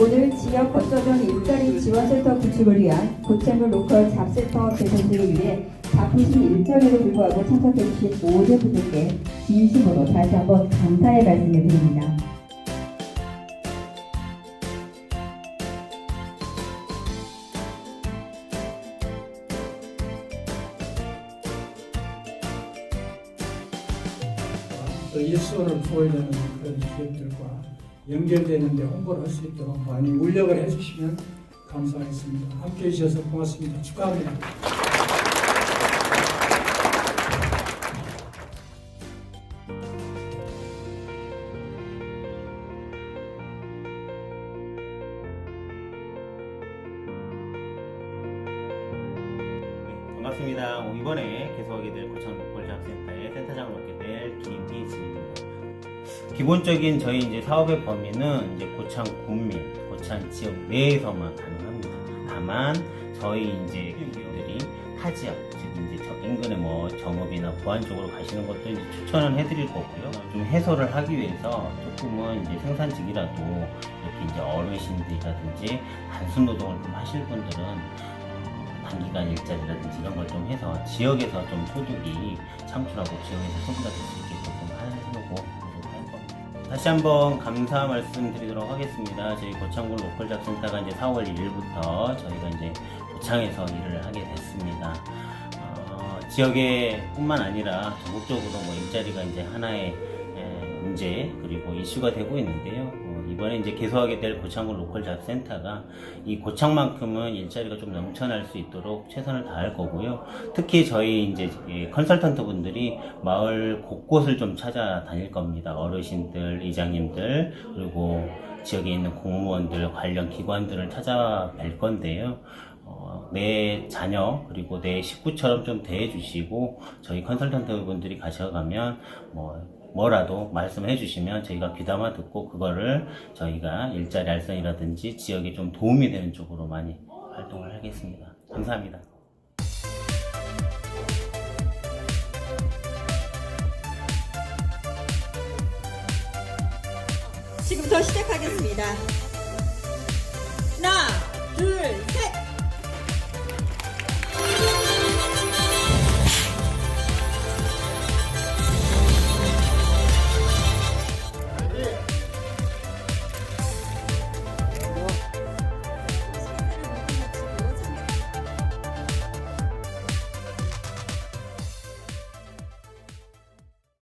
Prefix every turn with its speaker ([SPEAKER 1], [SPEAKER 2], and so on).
[SPEAKER 1] 오늘 지역 거점형 일자리 지원센터 구축을 위한 고창군 로컬 잡센터 개선지를 위해 바쁘신 일정에도 불구하고 참석해 주신 모든 분들께 진심으로 다시 한번 감사의 말씀을 드립니다.
[SPEAKER 2] 또 일수를 보여주는 그런 기업들과 연결되는데 홍보를 할 수 있도록 많이 울력을 해주시면 감사하겠습니다. 함께해 주셔서 고맙습니다. 축하합니다.
[SPEAKER 3] 네, 반갑습니다. 어, 이번에 개소하게 될 고창 로컬 잡센터의 센터장을 맡게 될 김희진입니다. 기본적인 저희 이제 사업의 범위는 이제 고창 군민, 고창 지역 내에서만 가능합니다. 다만 저희 이제 기업들이 타 지역, 즉 이제 저 인근의 뭐 정읍이나 부안 쪽으로 가시는 것도 이제 추천을 해드릴 거고요. 좀 해소를 하기 위해서 조금은 이제 생산직이라도 이렇게 이제 어르신들이라든지 단순 노동을 좀 하실 분들은 어, 단기간 일자리라든지 이런 걸 좀 해서 지역에서 좀 소득이 창출하고 지역에서 소비가 될수 다. 다시 한번 감사 말씀드리도록 하겠습니다. 저희 고창군 로컬 잡센터가 이제 4월 1일부터 저희가 이제 고창에서 일을 하게 됐습니다. 어, 지역에 뿐만 아니라 전국적으로 뭐 일자리가 이제 하나의 에, 문제 그리고 이슈가 되고 있는데요. 어, 이번에 이제 개소하게 될 고창군 로컬 잡센터가 이 고창만큼은 일자리가 좀 넘쳐날 수 있도록 최선을 다할 거고요. 특히 저희 이제 이 컨설턴트 분들이 마을 곳곳을 좀 찾아다닐 겁니다. 어르신들, 이장님들, 그리고 지역에 있는 공무원들, 관련 기관들을 찾아뵐 건데요. 어, 내 자녀 그리고 내 식구처럼 좀 대해주시고 저희 컨설턴트 분들이 가셔가면 뭐 뭐라도 말씀해 주시면 저희가 귀담아 듣고 그거를 저희가 일자리 알선이라든지 지역에 좀 도움이 되는 쪽으로 많이 활동을 하겠습니다. 감사합니다.
[SPEAKER 4] 지금부터 시작하겠습니다.